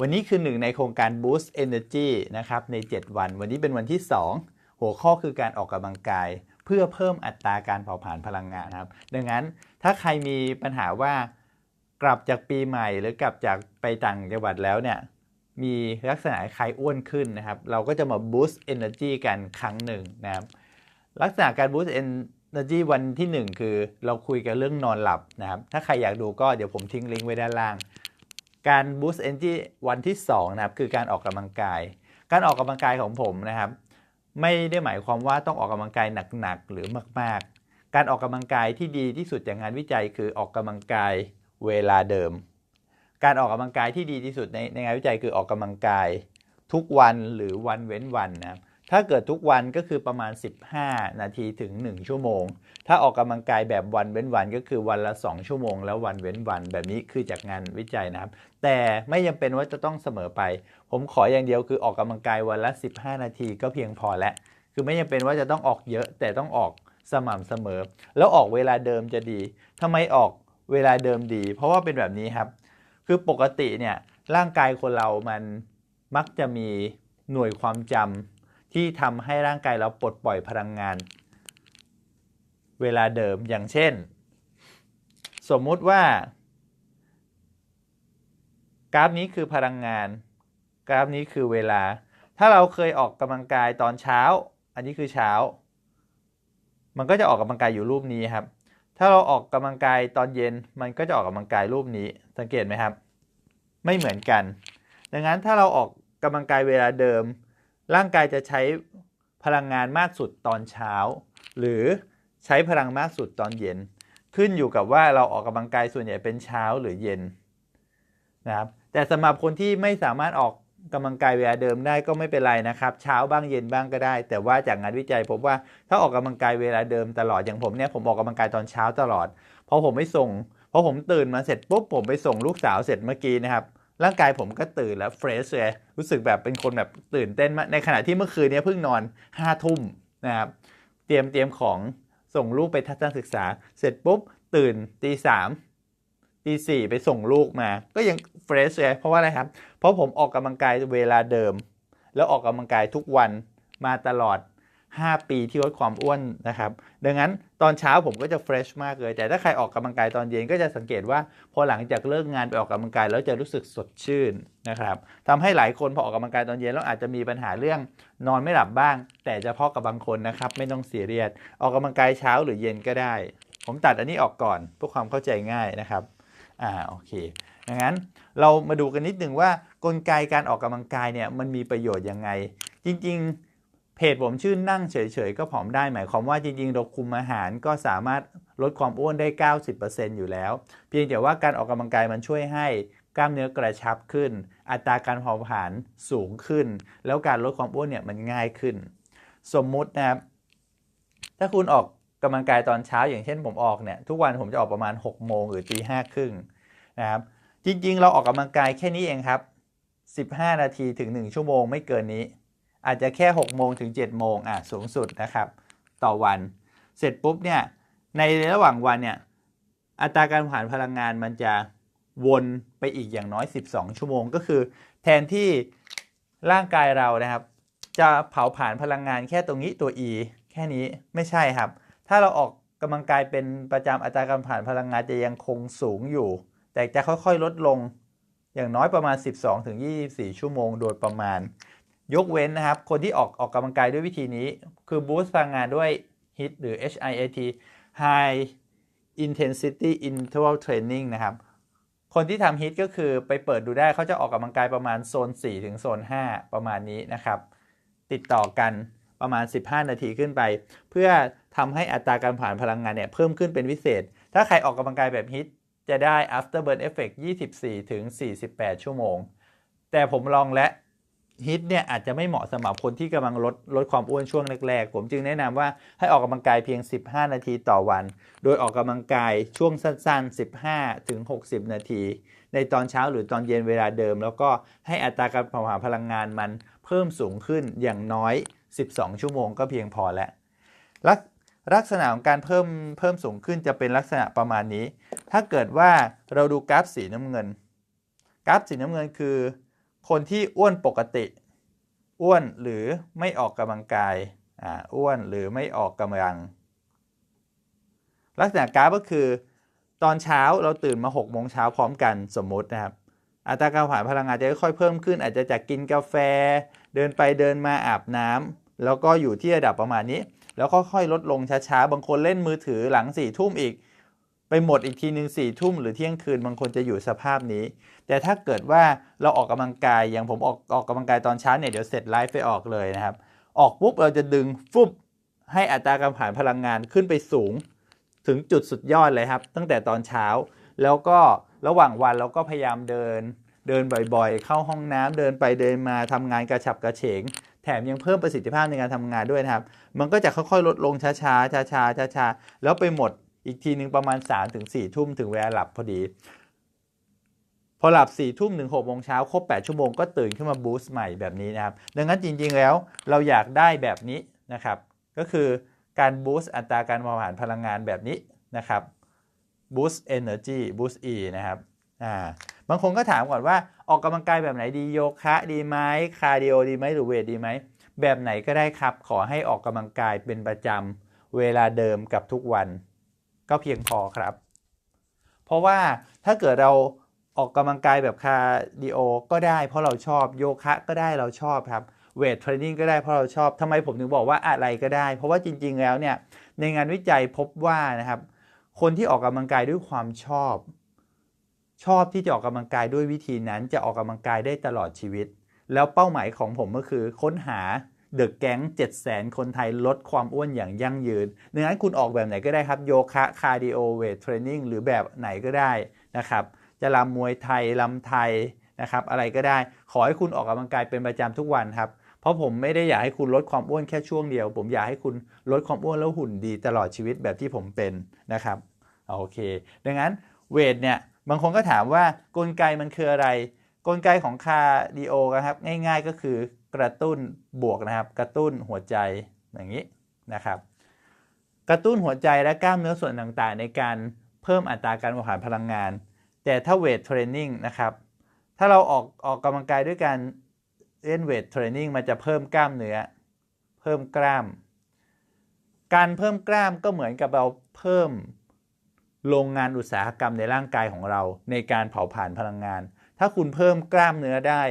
วันนี้คือหนึ่งในโครงการ Boost Energy นะครับใน 7 วัน วันนี้เป็นวันที่ 2 หัวข้อคือการออกกำลังกาย เพื่อเพิ่มอัตราการเผาผลาญพลังงานครับ ดังนั้นถ้าใครมีปัญหาว่ากลับจากปีใหม่ หรือกลับจากไปต่างจังหวัดแล้วเนี่ยมีลักษณะคล้ายอ้วนขึ้นนะครับ เราก็จะมา Boost Energy กันครั้งหนึ่งนะครับลักษณะการ Boost Energy วันที่ 1 คือเราคุยกันเรื่องนอนหลับนะครับถ้าใครอยากดูก็เดี๋ยวผมทิ้งลิงก์ไว้ด้านล่าง การ Boost Energy วันที่2นะครับคือการออกกำลังกาย การออกกำลังกายของผมนะครับ ไม่ได้หมายความว่าต้องออกกำลังกายหนักๆหรือมาก ๆ การออกกำลังกายที่ดีที่สุดจากงานวิจัย คือออกกำลังกายเวลาเดิม การออกกำลังกายที่ดีที่สุดในในงานวิจัยคือออกกำลังกาย ทุกวันหรือวันเว้นวันนะครับ ถ้าเกิดทุกวันก็คือประมาณ 15 นาทีถึง 1 ชั่วโมง ถ้าออกกำลังกายแบบวันเว้นวันก็คือวันละ 2 ชั่วโมง แล้ววันเว้นวันแบบนี้คือจากงานวิจัยนะครับ แต่ไม่จำเป็นว่าจะต้องเสมอไป ผมขออย่างเดียวคือออกกำลังกายวันละ 15 นาทีก็เพียงพอแล้ว คือไม่จำเป็นว่าจะต้องออกเยอะแต่ต้องออกสม่ำเสมอ แล้วออกเวลาเดิมจะดีทำไมออกเวลาเดิมดี เพราะว่าเป็นแบบนี้ครับ คือปกติเนี่ยร่างกายคนเรามันมักจะมีหน่วยความจำ ที่ทำให้ร่างกายเราปลดปล่อยพลังงาน เวลาเดิมอย่างเช่น สมมุติว่า กราฟนี้คือพลังงาน กราฟนี้คือเวลา ถ้าเราเคยออกกำลังกายตอนเช้า อันนี้คือเช้า มันก็จะออกกำลังกายอยู่รูปนี้ครับ ถ้าเราออกกำลังกายตอนเย็น มันก็จะออกกำลังกายรูปนี้ สังเกตไหมครับ ไม่เหมือนกัน ดังนั้นถ้าเราออกกำลังกายเวลาเดิม ร่างกายจะใช้พลังงานมากสุดตอนเช้า หรือใช้พลังมากสุดตอนเย็น ขึ้นอยู่กับว่าเราออกกำลังกายส่วนใหญ่เป็นเช้าหรือเย็นนะครับแต่สำหรับคนที่ไม่สามารถออกกำลังกายเวลาเดิมได้ก็ไม่เป็นไรนะครับ เช้าบ้างเย็นบ้างก็ได้ แต่ว่าจากงานวิจัยพบว่าถ้าออกกำลังกายเวลาเดิมตลอดอย่างผมเนี่ยผมออกกำลังกายตอนเช้าตลอดพอผมไม่ส่งพอผมตื่นมาเสร็จปุ๊บผมไปส่งลูกสาวเสร็จเมื่อกี้นะครับ ร่างกายผมก็ตื่นแล้วเฟรชเลยรู้สึกแบบเป็นคนแบบตื่นเต้นมากในขณะที่เมื่อคืนนี้เพิ่งนอนห้าทุ่มนะครับเตรียมเตรียมของส่งลูกไปทัศนศึกษา เสร็จปุ๊บ ตื่นตีสามตีสี่ไปส่งลูกมา ก็ยังเฟรชเลยเพราะว่าอะไรครับ เพราะผมออกกำลังกายเวลาเดิม แล้วออกกำลังกายทุกวันมาตลอด 5 ปีที่ลดความอ้วนนะครับ ดังนั้นตอนเช้าผมก็จะเฟรชมากเลย แต่ถ้าใครออกกำลังกายตอนเย็นก็จะสังเกตว่า พอหลังจากเลิกงานไปออกกำลังกายแล้วจะรู้สึกสดชื่นนะครับทำให้หลายคนพอออกกำลังกายตอนเย็นแล้วอาจจะมีปัญหาเรื่องนอนไม่หลับบ้าง แต่เฉพาะกับบางคนนะครับไม่ต้องเสียเรียดออกกำลังกายเช้าหรือเย็นก็ได้ ผมตัดอันนี้ออกก่อนเพื่อความเข้าใจง่ายนะครับอ่าโอเคดังนั้นเรามาดูกันนิดนึงว่ากลไกการออกกำลังกายเนี่ยมันมีประโยชน์ยังไง จริงๆ เพจผมชื่อนั่งเฉยๆ ก็ผอมได้หมายความว่าจริงๆเราคุมอาหารก็สามารถลดความอ้วนได้ 90%อยู่แล้ว เพียงแต่ว่าการออกกำลังกายมันช่วยให้กล้ามเนื้อกระชับขึ้น อัตราการเผาผลาญสูงขึ้น แล้วการลดความอ้วนเนี่ยมันง่ายขึ้น สมมุตินะครับ ถ้าคุณออกกำลังกายตอนเช้า อย่างเช่นผมออกเนี่ยทุกวันผมจะออกประมาณ 6 โมงหรือตีห้าครึ่งนะครับจริงๆ เราออกกำลังกายแค่นี้เองครับ 15 นาทีถึง 1 ชั่วโมงไม่เกินนี้ อาจจะแค่6โมงถึง7โมงอะสูงสุดนะครับ ต่อวัน เสร็จปุ๊บเนี่ยในระหว่างวันเนี่ยอัตราการผ่านพลังงานมันจะวนไปอีกอย่างน้อย 12 ชั่วโมงก็คือ แทนที่ร่างกายเรานะครับ จะเผาผลาญพลังงานแค่ตรงนี้ตัว E แค่นี้ไม่ใช่ครับ ถ้าเราออกกำลังกายเป็นประจำอัตราการผ่านพลังงานจะยังคงสูงอยู่ แต่จะค่อยๆลดลงอย่างน้อยประมาณ 12-24 ชั่วโมงโดยประมาณ ยกเว้นนะครับ คนที่ออกออกกำลังกายด้วยวิธีนี้ คือบูสต์พลังงานด้วย HIIT หรือ HIIT High Intensity Interval Training นะครับ คนที่ทำ HIIT ก็คือไปเปิดดูได้เขาจะออกกำลังกายประมาณโซน 4 ถึงโซน 5 ประมาณนี้นะครับ ติดต่อกันประมาณ 15 นาทีขึ้นไป เพื่อทำให้อัตราการผ่านพลังงานเนี่ยเพิ่มขึ้นเป็นพิเศษ ถ้าใครออกกำลังกายแบบ HIIT จะได้ afterburn effect 24 ถึง 48 ชั่วโมง แต่ผมลองและ ฮิตเนี่ยอาจจะไม่เหมาะสำหรับคนที่กำลังลดลดความอ้วนช่วงแรกๆ ผมจึงแนะนำว่าให้ออกกำลังกายเพียง 15 นาทีต่อวัน โดยออกกำลังกายช่วงสั้นๆ 15ถึง60 นาที ในตอนเช้าหรือตอนเย็นเวลาเดิม แล้วก็ให้อัตราการเผาผลาญพลังงานมันเพิ่มสูงขึ้นอย่างน้อย 12 ชั่วโมงก็เพียงพอแล้วลักลักษณะของการเพิ่มเพิ่มสูงขึ้นจะเป็นลักษณะประมาณนี้ ถ้าเกิดว่าเราดูกราฟสีน้ำเงิน กราฟสีน้ำเงินคือ คนที่อ้วนปกติ อ้วนหรือไม่ออกกำลังกายอ่าอ้วนหรือไม่ออกกำลัง ลักษณะกราฟก็คือ ตอนเช้าเราตื่นมา6โมงเช้าพร้อมกันสมมุตินะครับ อัตราการผาผลาญพลังงานจะค่อยๆเพิ่มขึ้น อาจจะจากกินกาแฟ เดินไปเดินมาอาบน้ำแล้วก็อยู่ที่ระดับประมาณนี้ แล้วค่อยๆลดลงช้าๆบางคนเล่นมือถือหลังสี่ทุ่มอีก ไปหมดอีกทีหนึ่งสี่ทุ่มหรือเที่ยงคืนบางคนจะอยู่สภาพนี้ แต่ถ้าเกิดว่าเราออกกำลังกายอย่างผมออกออกกำลังกายตอนเช้าเนี่ยเดี๋ยวเสร็จไลฟ์ไปออกเลยนะครับ ออกปุ๊บเราจะดึงฟุบให้อัตราการผาผลาญพลังงานขึ้นไปสูง ถึงจุดสุดยอดเลยครับ ตั้งแต่ตอนเช้า แล้วก็ระหว่างวันเราก็พยายามเดิน เดินบ่อยๆ เข้าห้องน้ำเดินไปเดินมาทำงานกระฉับกระเฉง แถมยังเพิ่มประสิทธิภาพในการทำงานด้วยนะครับ มันก็จะค่อยๆลดลงช้าๆช้าๆช้าๆแล้วไปหมด อีกทีหนึ่งประมาณ3-4ถึงสี่ทุ่มถึงเวลาหลับพอดี พอหลับ4ทุ่มถึง6โมงเช้าครบ 8 ชั่วโมงก็ตื่นขึ้นมาบูสต์ใหม่แบบนี้นะครับ ดังนั้นจริงๆแล้วเราอยากได้แบบนี้นะครับ ก็คือการบูสต์อัตราการเผาผลาญพลังงานแบบนี้นะครับ boost energy boost e นะครับอ่าบางคนก็ถามก่อนว่าออกกำลังกายแบบไหนดีโยคะดีไหมคาร์ดิโอดีไหมหรือเวทดีไหมแบบไหนก็ได้ครับ ขอให้ออกกำลังกายเป็นประจำเวลาเดิมกับทุกวัน ก็เพียงพอครับ เพราะว่าถ้าเกิดเราออกกำลังกายแบบคาร์ดิโอก็ได้เพราะเราชอบโยคะก็ได้เราชอบครับเวทเทรนนิ่งก็ได้เพราะเราชอบทำไมผมถึงบอกว่าอะไรก็ได้ เพราะว่าจริง ๆ แล้วเนี่ยในงานวิจัยพบว่านะครับ คนที่ออกกำลังกายด้วยความชอบ ชอบที่จะออกกำลังกายด้วยวิธีนั้นจะออกกำลังกายได้ตลอดชีวิต แล้วเป้าหมายของผมก็คือค้นหา เดอะแก๊ง7 0 0 0 0คนไทยลดความอ้วนอย่างยั่งยืนดังนั้นคุณออกแบบไหนก็ได้ครับ โยคะคาร์ดิโอเวทเทรนนิ่งหรือแบบไหนก็ได้นะครับจะลำมวยไทยลำไทยนะครับอะไรก็ได้ขอให้คุณออกกำลังกายเป็นประจำทุกวันครับ เพราะผมไม่ได้อยากให้คุณลดความอ้วนแค่ช่วงเดียว ผมอยากให้คุณลดความอ้วนแล้วหุ่นดีตลอดชีวิตแบบที่ผมเป็นนะครับโอเค ดังนั้นเวทเนี่ยบางคนก็ถามว่ากลไกมันคืออะไร กลไกของคาร์ดิโอนครับง่าย ๆ ก็คือ กระตุ้นบวกนะครับ กระตุ้นหัวใจอย่างนี้นะครับ กระตุ้นหัวใจและกล้ามเนื้อส่วนต่างๆ ในการเพิ่มอัตราการเผาผลาญพลังงาน แต่ถ้าเวทเทรนนิ่งนะครับ ถ้าเราออกออกกำลังกายด้วยการเล่นเวทเทรนนิ่งมันจะเพิ่มกล้ามเนื้อ เพิ่มกล้าม การเพิ่มกล้ามก็เหมือนกับเราเพิ่มโรงงานอุตสาหกรรมในร่างกายของเรา ในการเผาผลาญพลังงาน ถ้าคุณเพิ่มกล้ามเนื้อได้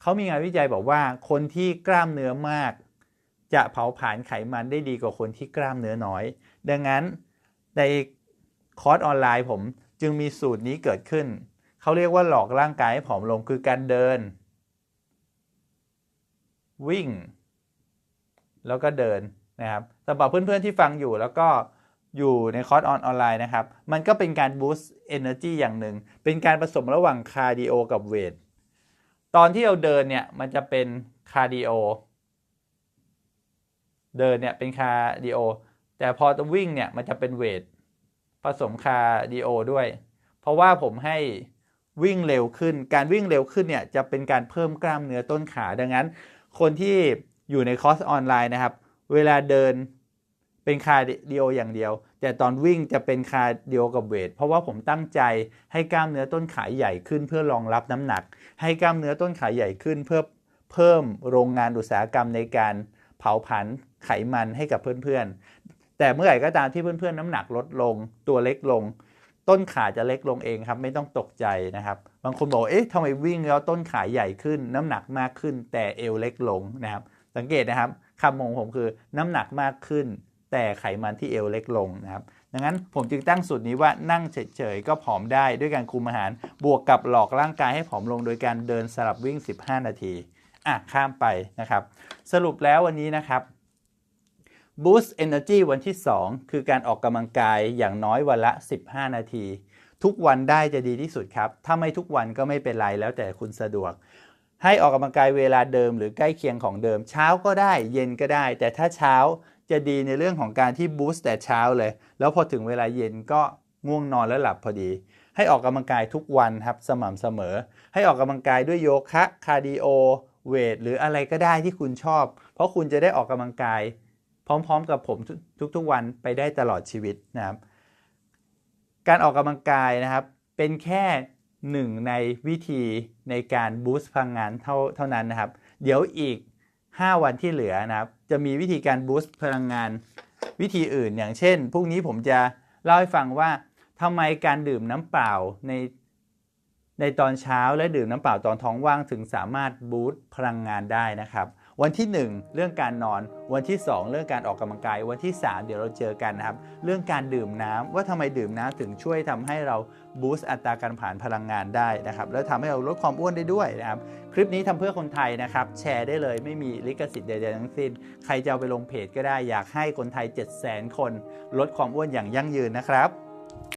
เขามีงานวิจัยบอกว่าคนที่กล้ามเนื้อมาก จะเผาผลาญไขมันได้ดีกว่าคนที่กล้ามเนื้อน้อย ดังนั้นในคอร์สออนไลน์ผมจึงมีสูตรนี้เกิดขึ้น เขาเรียกว่าหลอกร่างกายให้ผอมลงคือการเดิน วิ่ง แล้วก็เดินนะครับสำหรับเพื่อนๆที่ฟังอยู่แล้วก็อยู่ในคอร์สออนออนไลน์นะครับ มันก็เป็นการบูสต์เอเนอร์จีอย่างหนึ่ง เป็นการผสมระหว่างคาร์ดิโอกับเวท ตอนที่เราเดินเนี่ยมันจะเป็นคาร์ดิโอเดินเนี่ยเป็นคาร์ดิโอแต่พอจะวิ่งเนี่ยมันจะเป็นเวทผสมคาร์ดิโอด้วย เพราะว่าผมให้วิ่งเร็วขึ้น การวิ่งเร็วขึ้นเนี่ยจะเป็นการเพิ่มกล้ามเนื้อต้นขาดังนั้น คนที่อยู่ในคอร์สออนไลน์นะครับ เวลาเดินเป็นคาร์ดิโออย่างเดียว แต่ตอนวิ่งจะเป็นคาร์เดิโอกับเวท เพราะว่าผมตั้งใจให้กล้ามเนื้อต้นขาใหญ่ขึ้น เพื่อรองรับน้ำหนัก ให้กล้ามเนื้อต้นขาใหญ่ขึ้น เพื่อเพิ่มโรงงานอุตสาหกรรมในการเผาผลาญไขมันให้กับเพื่อนๆ แต่เมื่อไหร่ก็ตามที่เพื่อนๆน้ำหนักลดลง ตัวเล็กลง ต้นขาจะเล็กลงเองครับไม่ต้องตกใจนะครับ บางคนบอกเอ๊ะทำไมวิ่งแล้วต้นขาใหญ่ขึ้น น้ำหนักมากขึ้น แต่เอวเล็กลงนะครับ สังเกตนะครับคำมงผมคือน้ำหนักมากขึ้น แต่ไขมันที่เอวเล็กลงนะครับ ดังนั้นผมจึงตั้งสูตรนี้ว่านั่งเฉยๆก็ผอมได้ด้วยการคุมอาหาร บวกกับหลอกร่างกายให้ผอมลงโดยการเดินสลับวิ่ง 15 นาที อะ ข้ามไปนะครับ สรุปแล้ววันนี้นะครับ Boost Energy วันที่ 2 คือการออกกำลังกายอย่างน้อยวันละ 15 นาที ทุกวันได้จะดีที่สุดครับ ถ้าไม่ทุกวันก็ไม่เป็นไรแล้วแต่คุณสะดวกให้ออกกำลังกายเวลาเดิมหรือใกล้เคียงของเดิมเช้าก็ได้เย็นก็ได้ แต่ถ้าเช้า จะดีในเรื่องของการที่บูสต์แต่เช้าเลย แล้วพอถึงเวลาเย็นก็ง่วงนอนแล้วหลับพอดี ให้ออกกำลังกายทุกวันครับสม่ำเสมอ ให้ออกกำลังกายด้วยโยคะคาร์ดิโอเวทหรืออะไรก็ได้ที่คุณชอบ เพราะคุณจะได้ออกกำลังกาย พร้อมๆกับผมทุกๆวันไปได้ตลอดชีวิตนะครับ การออกกำลังกายนะครับ เป็นแค่หนึ่งในวิธีในการบูสต์พลังงานเท่าเท่านั้นนะครับ เดี๋ยวอีก 5 วันที่เหลือนะครับ จะมีวิธีการบูสต์พลังงานวิธีอื่นอย่างเช่นพรุ่งนี้ผมจะเล่าให้ฟังว่าทำไมการดื่มน้ำเปล่าในในตอนเช้าและดื่มน้ำเปล่าตอนท้องว่างถึงสามารถบูสต์พลังงานได้นะครับ วันที่ 1 เรื่องการนอน วันที่ 2 เรื่องการออกกำลังกาย วันที่ 3 เดี๋ยวเราเจอกันนะครับ เรื่องการดื่มน้ำว่าทำไมดื่มน้ำถึงช่วยทำให้เราบูสต์อัตราการผ่านพลังงานได้นะครับแล้วทำให้เราลดความอ้วนได้ด้วยนะครับคลิปนี้ทำเพื่อคนไทยนะครับแชร์ได้เลยไม่มีลิขสิทธิ์ใดๆทั้งสิ้น ใครจะเอาไปลงเพจก็ได้อยากให้คนไทย 7 0 0 0 0 0 คน ลดความอ้วนอย่างยั่งยืนนะครับ